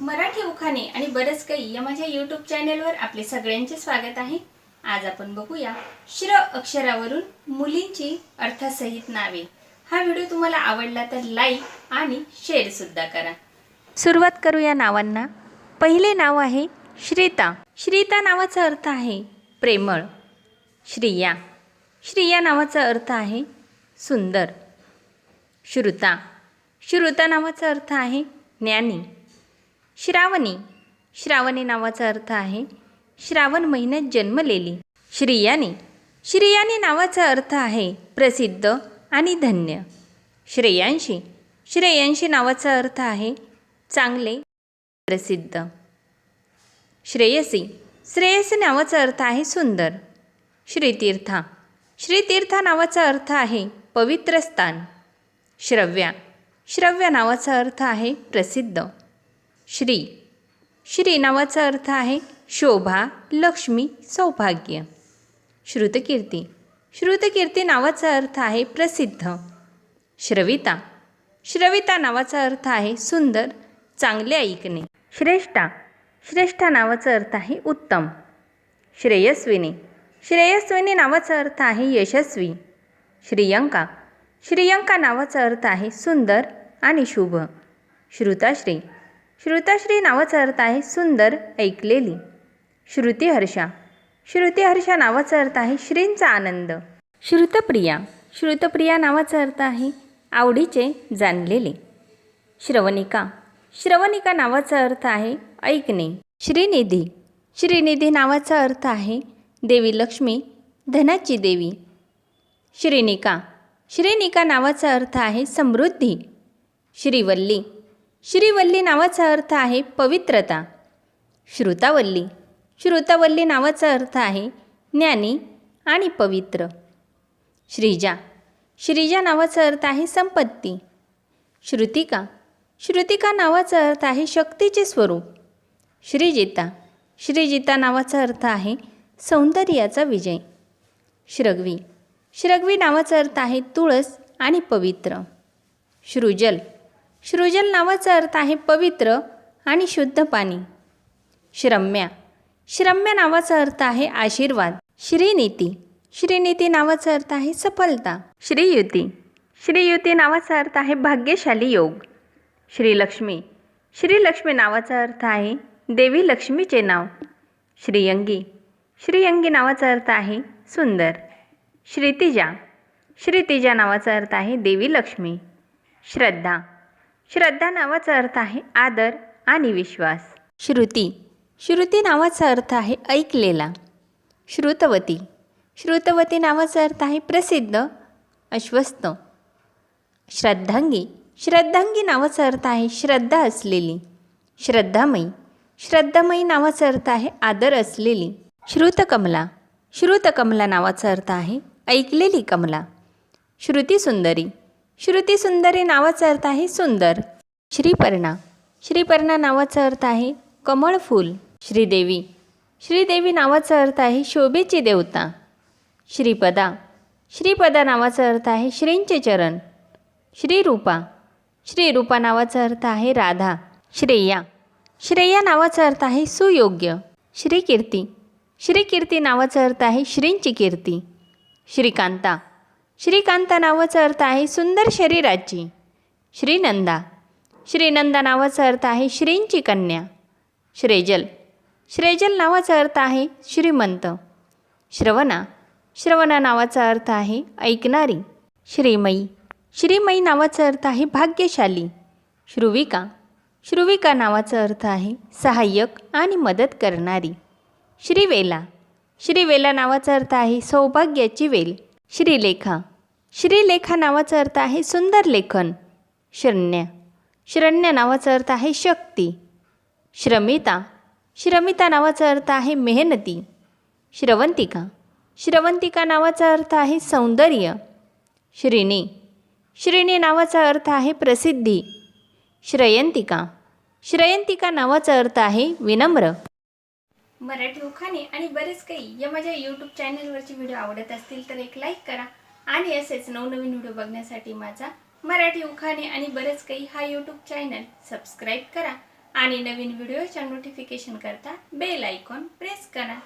मराठी उखाणे आणि बरंच काही या माझ्या यूट्यूब चॅनेलवर आपले सगळ्यांचे स्वागत आहे. आज आपण बघूया श्र अक्षरावरून मुलींची अर्थसहित नावे. हा व्हिडिओ तुम्हाला आवडला तर लाईक आणि शेअर सुद्धा करा. सुरुवात करूया नावांना. पहिले नाव आहे श्रीता. श्रीता नावाचा अर्थ आहे प्रेमळ. श्रिया. श्रिया नावाचा अर्थ आहे सुंदर. श्रुता. श्रुता नावाचा अर्थ आहे ज्ञानी. श्रावणी. श्रावणी नावाचा अर्थ आहे श्रावण महिन्यात जन्मलेली. श्रियाने. श्रियाने नावाचा अर्थ आहे प्रसिद्ध आणि धन्य. श्रेयांशी. श्रेयांशी नावाचा अर्थ आहे चांगले प्रसिद्ध. श्रेयसी. श्रेयसी नावाचा अर्थ आहे सुंदर. श्रीतीर्था. श्रीतीर्था नावाचा अर्थ आहे पवित्र स्थान. श्रव्या. श्रव्य नावाचा अर्थ आहे प्रसिद्ध. श्री. श्री नावाचा अर्थ आहे शोभा लक्ष्मी सौभाग्य. श्रुतकीर्ती. श्रुतकीर्ती नावाचा अर्थ आहे प्रसिद्ध. श्रविता. श्रविता नावाचा अर्थ आहे सुंदर चांगले ऐकणे. श्रेष्ठा. श्रेष्ठा नावाचा अर्थ आहे उत्तम. श्रेयस्विनी. श्रेयस्विनी नावाचा अर्थ आहे यशस्वी. श्रीयंका. श्रीयंका नावाचा अर्थ आहे सुंदर आणि शुभ. श्रुताश्री. श्रुताश्री नावाचा अर्थ आहे सुंदर ऐकलेली. श्रुतिहर्षा श्रुतिहर्षा नावाचा अर्थ आहे श्रींचा आनंद. श्रुतप्रिया. श्रुतप्रिया नावाचा अर्थ आहे आवडीचे जाणलेले. श्रवणिका. श्रवणिका नावाचा अर्थ आहे ऐकणे. श्रीनिधी. श्रीनिधी नावाचा अर्थ आहे देवी लक्ष्मी धनाची देवी. श्रीनिका. श्रीनिका नावाचा अर्थ आहे समृद्धी. श्रीवल्ली. श्रीवल्ली नावाचा अर्थ आहे पवित्रता. श्रुतावल्ली. श्रुतावल्ली नावाचा अर्थ आहे ज्ञानी आणि पवित्र. श्रीजा. श्रीजा नावाचा अर्थ आहे संपत्ती. श्रुतिका. श्रुतिका नावाचा अर्थ आहे शक्तीचे स्वरूप. श्रीजिता. श्रीजिता नावाचा अर्थ आहे सौंदर्याचा विजय. श्रगवी. श्रगवी नावाचा अर्थ आहे तुळस आणि पवित्र. श्रुजल. सृजल नावाचा अर्थ आहे पवित्र आणि शुद्ध पाणी. श्रम्या. श्रम्या नावाचा अर्थ आहे आशीर्वाद. श्रीनीती. श्रीनीती नावाचा अर्थ आहे सफलता. श्रीयुती. श्रीयुती नावाचा अर्थ आहे भाग्यशाली योग. श्रीलक्ष्मी. श्रीलक्ष्मी नावाचा अर्थ आहे देवी लक्ष्मीचे नाव. श्रीयंगी. श्रीयंगी नावाचा अर्थ आहे सुंदर. श्रीतिजा. श्रीतिजा नावाचा अर्थ आहे देवी लक्ष्मी. श्रद्धा. श्रद्धा नावाचा अर्थ आहे आदर आणि विश्वास. श्रुती. श्रुती नावाचा अर्थ आहे ऐकलेला. श्रुतवती. श्रुतवती नावाचा अर्थ आहे प्रसिद्ध अश्वस्त श्रद्धांगी. श्रद्धांगी नावाचा अर्थ आहे श्रद्धा असलेली. श्रद्धामयी. श्रद्धामयी नावाचा अर्थ आहे आदर असलेली. श्रुतकमला. श्रुतकमला नावाचा अर्थ आहे ऐकलेली कमला. श्रुती सुंदरी. श्रुती सुंदरी नावाचा अर्थ आहे सुंदर. श्रीपर्णा श्रीपर्णा नावाचा अर्थ आहे कमळफूल श्रीदेवी श्रीदेवी नावाचा अर्थ आहे शोभेची देवता. श्रीपदा श्रीपदा नावाचा अर्थ आहे श्रींचे चरण. श्रीरूपा श्रीरूपा नावाचा अर्थ आहे राधा. श्रेया. श्रेया नावाचा अर्थ आहे सुयोग्य. श्रीकीर्ती श्रीकीर्ती नावाचा अर्थ आहे श्रींची कीर्ती. श्रीकांता. श्रीकांता नावाचा अर्थ आहे सुंदर शरीराची. श्रीनंदा. श्रीनंदा नावाचा अर्थ आहे श्रींची कन्या. श्रेजल. श्रेजल नावाचा अर्थ आहे श्रीमंत. श्रवणा. श्रवणा नावाचा अर्थ आहे ऐकणारी. श्रीमयी. श्रीमयी नावाचा अर्थ आहे भाग्यशाली. श्रुविका. श्रुविका नावाचा अर्थ आहे सहाय्यक आणि मदत करणारी. श्रीवेला. श्रीवेला नावाचा अर्थ आहे सौभाग्याची वेल. श्रीलेखा. श्रीलेखा नावाचा अर्थ आहे सुंदर लेखन. शरण्य. शरण्य नावाचा अर्थ आहे शक्ती. श्रमिता. श्रमिता नावाचा अर्थ आहे मेहनती. श्रवंतिका. श्रवंतिका नावाचा अर्थ आहे सौंदर्य. श्रीनी श्रीणी नावाचा अर्थ आहे प्रसिद्धी. श्रयंतिका. श्रयंतिका नावाचा अर्थ आहे विनम्र. मराठी उखाणे आणि बरेच काही या माझ्या यूट्यूब चॅनलवरचे व्हिडिओ आवडत असतील तर एक लाईक करा. आणि असेच नवनवीन व्हिडिओ बघण्यासाठी माझा मराठी उखाणे आणि बरेच काही हा यूट्यूब चॅनल सबस्क्राईब करा आणि नवीन व्हिडिओच्या नोटिफिकेशन करता बेल आयकॉन प्रेस करा.